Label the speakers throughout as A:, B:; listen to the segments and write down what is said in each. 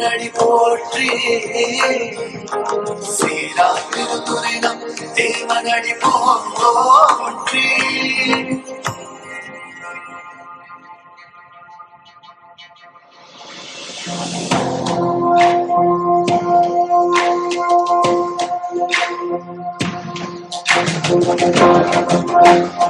A: திருநடி போற்றி சீரா திருதுரிடம் தேவனடி போற்றி Thank you.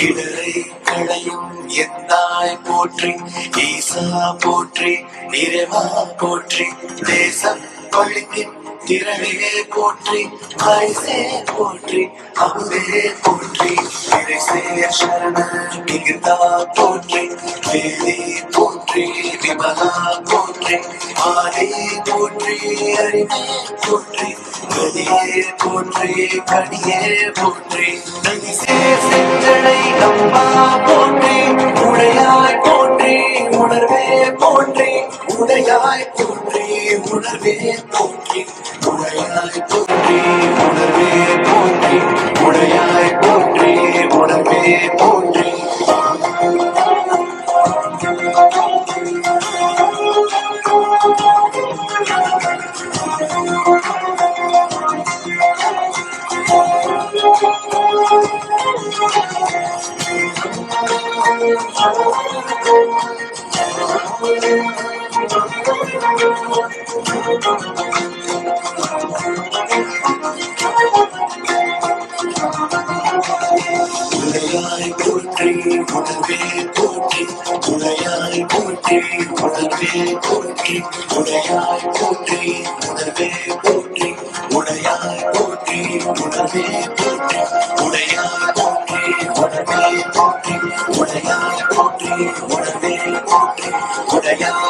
A: இடரை களையும் எந்தாய் போற்றி ஈசா போற்றி நிறைவா போற்றி தேசம் கொள்ளின் திரளிலே போற்றி பரிசே போற்றி அமுதே போற்றி இறைசே சரண மிகுந்தா போற்றி வேலி போற்றி விமலா போற்றி மாலை போற்றி அறிவே போற்றி கதியே போற்றி கனியே போற்றி நதிசே செஞ்சடை கம்பா போற்றி உடையாய் போற்றி உணர்வே போற்றி உடையாய் போற்றி உணர்வே போற்றி உடையாய் போற்றி உணர்வே போற்றி உடையாய் போற்றி உணர்வே உடையாய் போற்றி உணர்வே போற்றி உடையாய் போற்றி உணர்வே போற்றி உடையாய் போற்றி உணர்வே போற்றி உடையாய் போற்றி உணர்வே போற்றி உடையாய் போற்றி உணர்வே போற்றி. what a thing, what a young.